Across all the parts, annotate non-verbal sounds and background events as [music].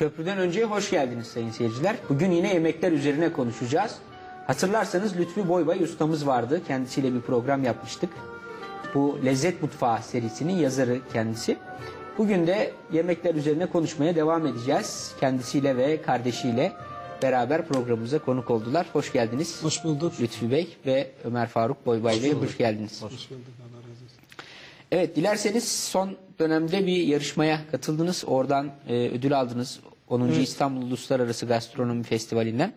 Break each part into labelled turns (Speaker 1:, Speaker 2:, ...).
Speaker 1: Köprüden önce hoş geldiniz sayın seyirciler. Bugün yine yemekler üzerine konuşacağız. Hatırlarsanız Lütfü Boybay ustamız vardı. Kendisiyle bir program yapmıştık. Bu Lezzet Mutfağı serisinin yazarı kendisi. Bugün de yemekler üzerine konuşmaya devam edeceğiz. Kendisiyle ve kardeşiyle beraber programımıza konuk oldular. Hoş geldiniz.
Speaker 2: Hoş bulduk.
Speaker 1: Lütfü Bey ve Ömer Faruk Boybay Bey hoş geldiniz.
Speaker 2: Hoş bulduk.
Speaker 1: Evet dilerseniz son dönemde bir yarışmaya katıldınız. Oradan e, ödül aldınız. 10. İstanbul Uluslararası Gastronomi Festivali'nden.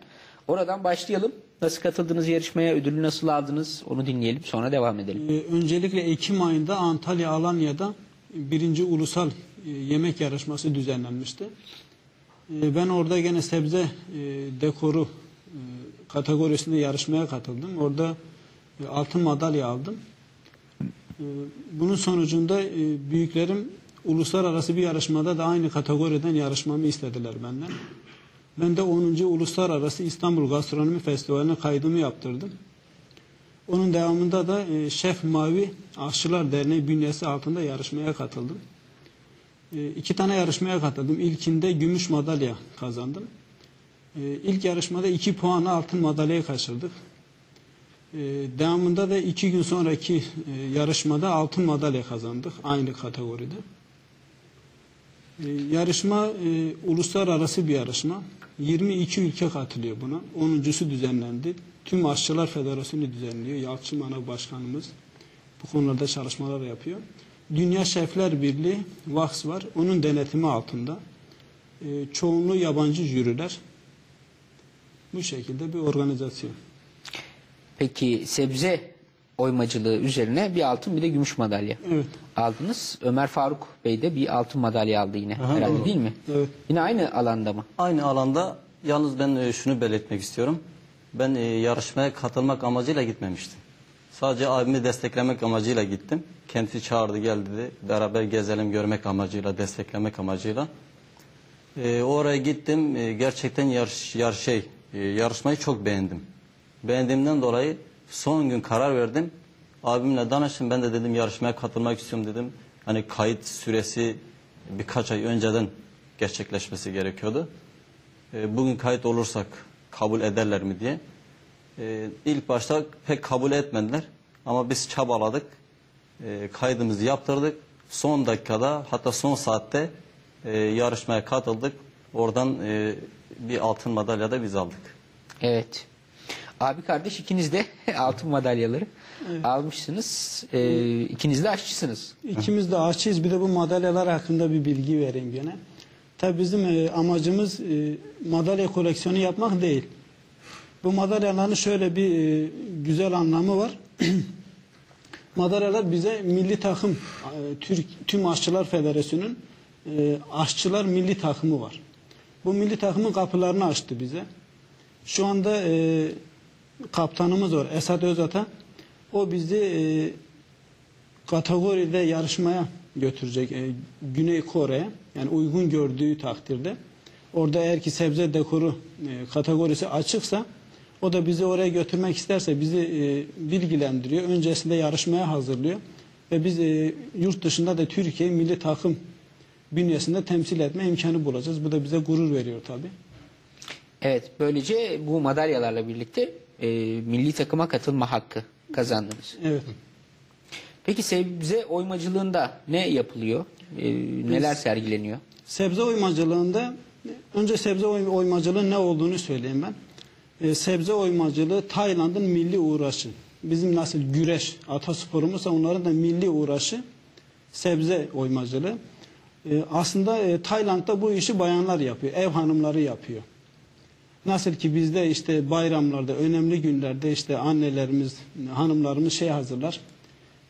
Speaker 1: Oradan başlayalım. Nasıl katıldınız yarışmaya? Ödülü nasıl aldınız? Onu dinleyelim sonra devam edelim.
Speaker 2: Ee, öncelikle Ekim ayında Antalya Alanya'da birinci ulusal e, yemek yarışması düzenlenmişti. Ee, ben orada gene sebze e, dekoru e, kategorisinde yarışmaya katıldım. Orada e, altın madalya aldım. Ee, bunun sonucunda e, büyüklerim uluslararası bir yarışmada da aynı kategoriden yarışmamı istediler benden. Ben de 10. Uluslararası İstanbul Gastronomi Festivali'ne kaydımı yaptırdım. Onun devamında da e, Şef Mavi Aşçılar Derneği bünyesi altında yarışmaya katıldım. E, iki tane yarışmaya katıldım. İlkinde gümüş madalya kazandım. İlk yarışmada iki puanla altın madalyayı kaçırdık. E, devamında da iki gün sonraki e, yarışmada altın madalya kazandık. Aynı kategoride. E, yarışma e, uluslararası bir yarışma. 22 ülke katılıyor buna. 10.sü düzenlendi. Tüm Aşçılar Federasyonu düzenliyor. Yalçın Manav Başkanımız bu konularda çalışmalar yapıyor. Dünya Şefler Birliği VAKS var. Onun denetimi altında. E, çoğunluğu yabancı jüriler. Bu şekilde bir organizasyon.
Speaker 1: Peki sebze oymacılığı üzerine bir altın bir de gümüş madalya
Speaker 2: Evet.
Speaker 1: aldınız. Ömer Faruk Bey de bir altın madalya aldı yine
Speaker 3: Aha,
Speaker 1: herhalde
Speaker 3: doğru.
Speaker 1: değil mi?
Speaker 2: Evet.
Speaker 1: Yine aynı alanda mı?
Speaker 3: Aynı alanda yalnız ben e, şunu belirtmek istiyorum. Ben e, yarışmaya katılmak amacıyla gitmemiştim. Sadece abimi desteklemek amacıyla gittim. Kendisi çağırdı geldi dedi. Beraber gezelim görmek amacıyla, desteklemek amacıyla. E, oraya gittim. E, gerçekten yarış, yarış şey, e, yarışmayı çok beğendim. Beğendiğimden dolayı son gün karar verdim. Abimle danıştım. Ben de dedim yarışmaya katılmak istiyorum dedim. Hani kayıt süresi birkaç ay önceden gerçekleşmesi gerekiyordu. E, bugün kayıt olursak kabul ederler mi diye. E, ilk başta pek kabul etmediler. Ama biz çabaladık. E, kaydımızı yaptırdık. Son dakikada hatta son saatte e, yarışmaya katıldık. Oradan e, bir altın madalya da biz aldık.
Speaker 1: Evet. Abi kardeş ikiniz de [laughs] altın madalyaları almışsınız. Ee, ikiniz de aşçısınız.
Speaker 2: İkimiz de aşçıyız. Bir de bu madalyalar hakkında bir bilgi vereyim gene. Tabii bizim e, amacımız e, madalya koleksiyonu yapmak değil. Bu madalyaların şöyle bir e, güzel anlamı var. [clears throat] Madalyalar bize milli takım, e, Türk tüm Aşçılar Federasyonu'nun e, aşçılar milli takımı var. Bu milli takımın kapılarını açtı bize. Şu anda e, kaptanımız var Esat Özata. O bizi e, kategoride yarışmaya götürecek e, Güney Kore'ye yani uygun gördüğü takdirde orada eğer ki sebze dekoru e, kategorisi açıksa o da bizi oraya götürmek isterse bizi e, bilgilendiriyor. Öncesinde yarışmaya hazırlıyor ve biz e, yurt dışında da Türkiye milli takım bünyesinde temsil etme imkanı bulacağız. Bu da bize gurur veriyor tabii.
Speaker 1: Evet böylece bu madalyalarla birlikte e, milli takıma katılma hakkı kazandınız.
Speaker 2: Evet.
Speaker 1: Peki sebze oymacılığında ne yapılıyor? E, neler sergileniyor?
Speaker 2: Sebze oymacılığında önce sebze oy- oymacılığı ne olduğunu söyleyeyim ben. Ee, sebze oymacılığı Tayland'ın milli uğraşı. Bizim nasıl güreş atasporumuzsa onların da milli uğraşı sebze oymacılığı. Ee, aslında e, Tayland'da bu işi bayanlar yapıyor. Ev hanımları yapıyor. Nasıl ki bizde işte bayramlarda, önemli günlerde işte annelerimiz, hanımlarımız şey hazırlar.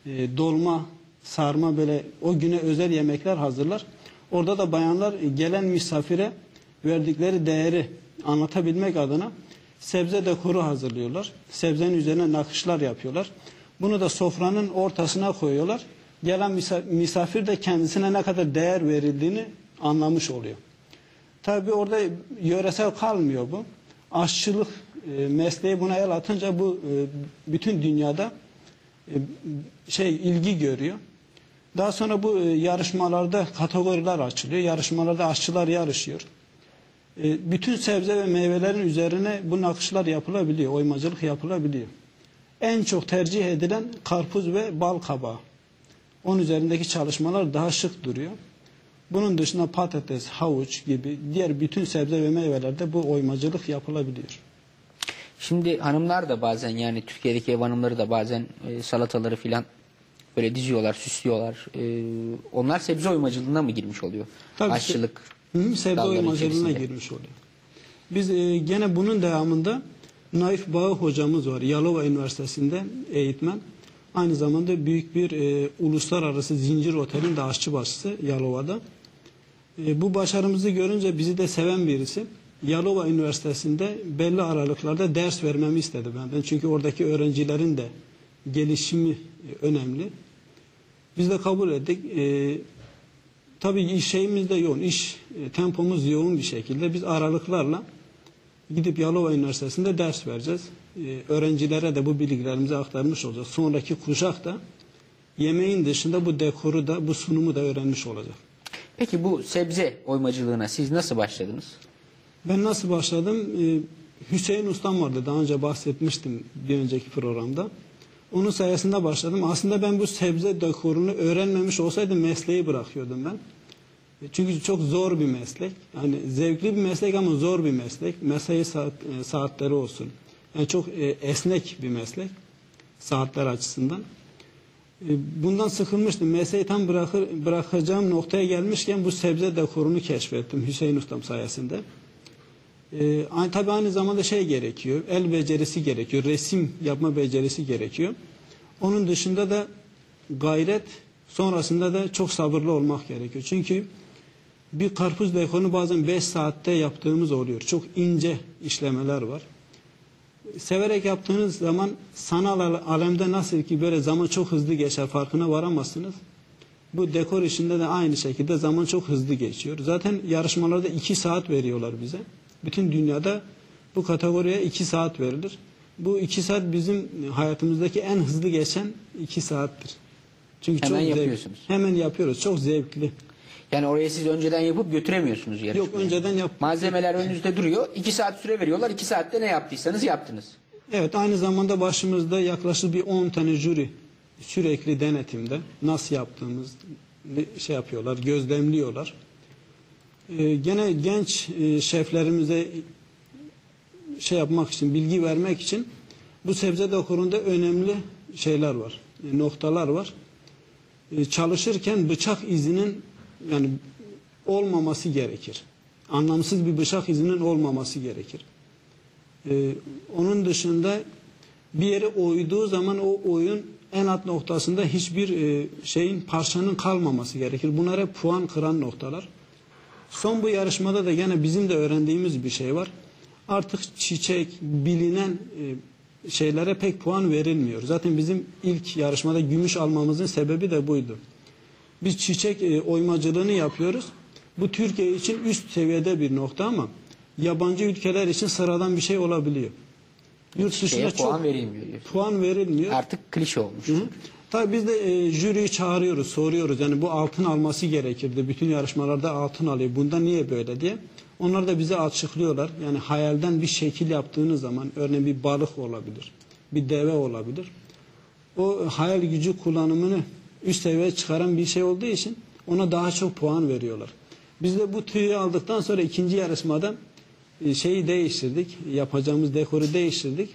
Speaker 2: E, dolma, sarma böyle o güne özel yemekler hazırlar. Orada da bayanlar gelen misafire verdikleri değeri anlatabilmek adına sebze dekoru hazırlıyorlar. Sebzenin üzerine nakışlar yapıyorlar. Bunu da sofranın ortasına koyuyorlar. Gelen misa- misafir de kendisine ne kadar değer verildiğini anlamış oluyor. Tabi orada yöresel kalmıyor bu. Aşçılık e, mesleği buna el atınca bu e, bütün dünyada e, şey ilgi görüyor. Daha sonra bu e, yarışmalarda kategoriler açılıyor. Yarışmalarda aşçılar yarışıyor. E, bütün sebze ve meyvelerin üzerine bu nakışlar yapılabiliyor, oymacılık yapılabiliyor. En çok tercih edilen karpuz ve bal kabağı. Onun üzerindeki çalışmalar daha şık duruyor. Bunun dışında patates, havuç gibi diğer bütün sebze ve meyvelerde bu oymacılık yapılabiliyor.
Speaker 1: Şimdi hanımlar da bazen yani Türkiye'deki ev hanımları da bazen e, salataları filan böyle diziyorlar, süslüyorlar. E, onlar sebze oymacılığına mı girmiş oluyor?
Speaker 2: Tabii.
Speaker 1: Aşçılık.
Speaker 2: Hı hı, sebze oymacılığına
Speaker 1: içerisinde.
Speaker 2: girmiş oluyor. Biz e, gene bunun devamında Naif Bağı hocamız var. Yalova Üniversitesi'nde eğitmen. Aynı zamanda büyük bir e, uluslararası zincir otelin de aşçıbaşısı Yalova'da. E, bu başarımızı görünce bizi de seven birisi. Yalova Üniversitesi'nde belli aralıklarda ders vermemi istedi benden. Çünkü oradaki öğrencilerin de gelişimi e, önemli. Biz de kabul ettik. E, tabii iş şeyimiz de yoğun. İş e, tempomuz yoğun bir şekilde. Biz aralıklarla gidip Yalova Üniversitesi'nde ders vereceğiz. E, öğrencilere de bu bilgilerimizi aktarmış olacağız. Sonraki kuşak da yemeğin dışında bu dekoru da bu sunumu da öğrenmiş olacak.
Speaker 1: Peki bu sebze oymacılığına siz nasıl başladınız?
Speaker 2: Ben nasıl başladım? Ee, Hüseyin Ustam vardı. Daha önce bahsetmiştim bir önceki programda. Onun sayesinde başladım. Aslında ben bu sebze dekorunu öğrenmemiş olsaydım mesleği bırakıyordum ben. E, Çünkü çok zor bir meslek. Yani zevkli bir meslek ama zor bir meslek. Mesai saat, e, saatleri olsun. Yani çok e, esnek bir meslek saatler açısından. Bundan sıkılmıştım. Mesleği tam bırakır, bırakacağım noktaya gelmişken bu sebze dekorunu keşfettim Hüseyin Ustam sayesinde. Ee, tabii aynı zamanda şey gerekiyor, el becerisi gerekiyor, resim yapma becerisi gerekiyor. Onun dışında da gayret, sonrasında da çok sabırlı olmak gerekiyor. Çünkü bir karpuz dekorunu bazen 5 saatte yaptığımız oluyor. Çok ince işlemeler var. Severek yaptığınız zaman sanal al- alemde nasıl ki böyle zaman çok hızlı geçer farkına varamazsınız. Bu dekor işinde de aynı şekilde zaman çok hızlı geçiyor. Zaten yarışmalarda 2 saat veriyorlar bize. Bütün dünyada bu kategoriye 2 saat verilir. Bu 2 saat bizim hayatımızdaki en hızlı geçen 2 saattir. Çünkü
Speaker 1: Hemen
Speaker 2: çok zevk-
Speaker 1: yapıyorsunuz.
Speaker 2: Hemen yapıyoruz. Çok zevkli.
Speaker 1: Yani oraya siz önceden yapıp götüremiyorsunuz yarışmaya.
Speaker 2: Yok önceden yap.
Speaker 1: Malzemeler önünüzde duruyor. 2 saat süre veriyorlar. 2 saatte ne yaptıysanız yaptınız.
Speaker 2: Evet aynı zamanda başımızda yaklaşık bir 10 tane jüri sürekli denetimde nasıl yaptığımız şey yapıyorlar, gözlemliyorlar. Ee, gene genç e, şeflerimize şey yapmak için, bilgi vermek için bu sebze dekorunda önemli şeyler var, e, noktalar var. E, çalışırken bıçak izinin yani olmaması gerekir. Anlamsız bir bıçak izinin olmaması gerekir. Ee, onun dışında bir yere oyduğu zaman o oyun en alt noktasında hiçbir e, şeyin parçanın kalmaması gerekir. Bunlar hep puan kıran noktalar. Son bu yarışmada da gene bizim de öğrendiğimiz bir şey var. Artık çiçek, bilinen e, şeylere pek puan verilmiyor. Zaten bizim ilk yarışmada gümüş almamızın sebebi de buydu. Biz çiçek e, oymacılığını yapıyoruz. Bu Türkiye için üst seviyede bir nokta ama yabancı ülkeler için sıradan bir şey olabiliyor. Yurt dışında
Speaker 1: puan
Speaker 2: çok
Speaker 1: verilmiyor. diyorsun.
Speaker 2: puan verilmiyor.
Speaker 1: Artık klişe olmuş.
Speaker 2: Hı. Tabii biz de e, jüriyi çağırıyoruz, soruyoruz. Yani bu altın alması gerekirdi. Bütün yarışmalarda altın alıyor. Bunda niye böyle diye. Onlar da bize açıklıyorlar. Yani hayalden bir şekil yaptığınız zaman örneğin bir balık olabilir. Bir deve olabilir. O hayal gücü kullanımını üst seviyeye çıkaran bir şey olduğu için ona daha çok puan veriyorlar. Biz de bu tüyü aldıktan sonra ikinci yarışmada e, şeyi değiştirdik. Yapacağımız dekoru değiştirdik.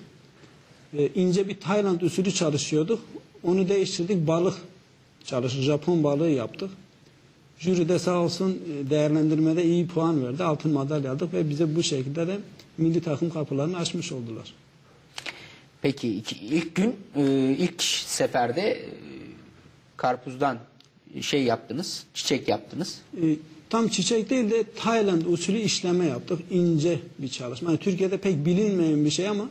Speaker 2: E, ince bir Tayland usulü çalışıyorduk. Onu değiştirdik. Balık çalışır. Japon balığı yaptık. Jüri de sağ olsun e, değerlendirmede iyi puan verdi. Altın madalya aldık ve bize bu şekilde de milli takım kapılarını açmış oldular.
Speaker 1: Peki ilk gün ilk seferde karpuzdan şey yaptınız, çiçek yaptınız.
Speaker 2: E, tam çiçek değil de Tayland usulü işleme yaptık. İnce bir çalışma. Yani Türkiye'de pek bilinmeyen bir şey ama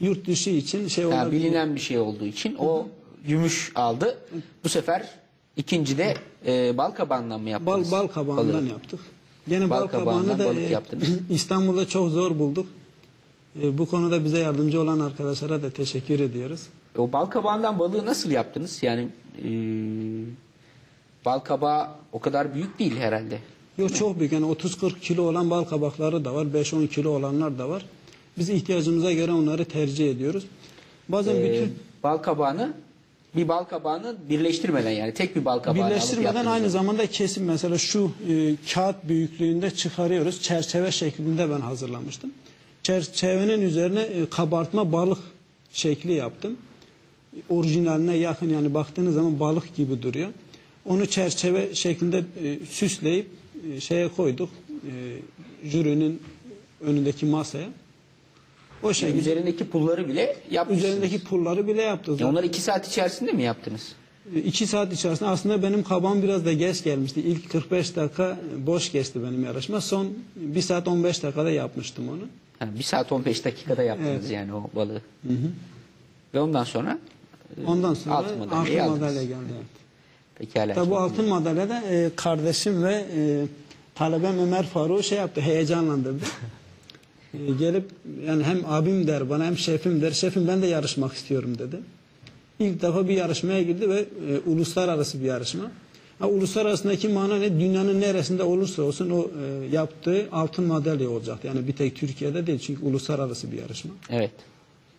Speaker 2: yurt dışı için şey
Speaker 1: Yani
Speaker 2: olabilir.
Speaker 1: bilinen bir şey olduğu için o gümüş aldı. Bu sefer ikinci de e, bal kabağından mı yaptınız?
Speaker 2: Bal, bal kabağından
Speaker 1: Balığı.
Speaker 2: yaptık. Gene
Speaker 1: Bal
Speaker 2: bal, kabağını da e. [clears throat] İstanbul'da çok zor bulduk. E, bu konuda bize yardımcı olan arkadaşlara da teşekkür ediyoruz.
Speaker 1: O bal kabağından balığı nasıl yaptınız? Yani e, bal kabağı o kadar büyük değil herhalde.
Speaker 2: Yok çok büyük yani 30-40 kilo olan bal kabakları da var. 5-10 kilo olanlar da var. Biz ihtiyacımıza göre onları tercih ediyoruz. Bazen
Speaker 1: Ee,
Speaker 2: bütün
Speaker 1: bal kabağını bir bal kabağını birleştirmeden yani tek bir bal kabağını alıp
Speaker 2: birleştirmeden aynı
Speaker 1: zaman.
Speaker 2: zamanda kesim mesela şu e, kağıt büyüklüğünde çıkarıyoruz. Çerçeve şeklinde ben hazırlamıştım. Çerçevenin üzerine e, kabartma balık şekli yaptım. Orijinaline yakın yani baktığınız zaman balık gibi duruyor. Onu çerçeve şeklinde e, süsleyip e, şeye koyduk. E, jürinin önündeki masaya. O
Speaker 1: Yani
Speaker 2: şekilde
Speaker 1: üzerindeki pulları bile yapmışsınız.
Speaker 2: üzerindeki pulları bile yaptık.
Speaker 1: Ya onları iki saat içerisinde mi yaptınız?
Speaker 2: İki saat içerisinde aslında benim kabağım biraz da geç gelmişti. İlk 45 dakika boş geçti benim yarışma. Son 1 saat 15 dakikada yapmıştım onu.
Speaker 1: Yani bir saat 15 dakikada yaptınız
Speaker 2: Evet.
Speaker 1: yani o balığı. Ve ondan sonra e,
Speaker 2: Ondan sonra
Speaker 1: altın
Speaker 2: madalya,
Speaker 1: aldınız.
Speaker 2: geldi.
Speaker 1: Pekala.
Speaker 2: Tabi bu altın madalya da e, kardeşim ve e, talebem Ömer Faruk'u şey yaptı, heyecanlandırdı. [laughs] E, gelip yani hem abim der bana hem şefim der. Şefim ben de yarışmak istiyorum dedi. İlk defa bir yarışmaya girdi ve e, uluslararası bir yarışma. Ha, uluslararasındaki mana ne? Dünyanın neresinde olursa olsun o e, yaptığı altın madalya olacak. Yani bir tek Türkiye'de değil çünkü uluslararası bir yarışma.
Speaker 1: Evet.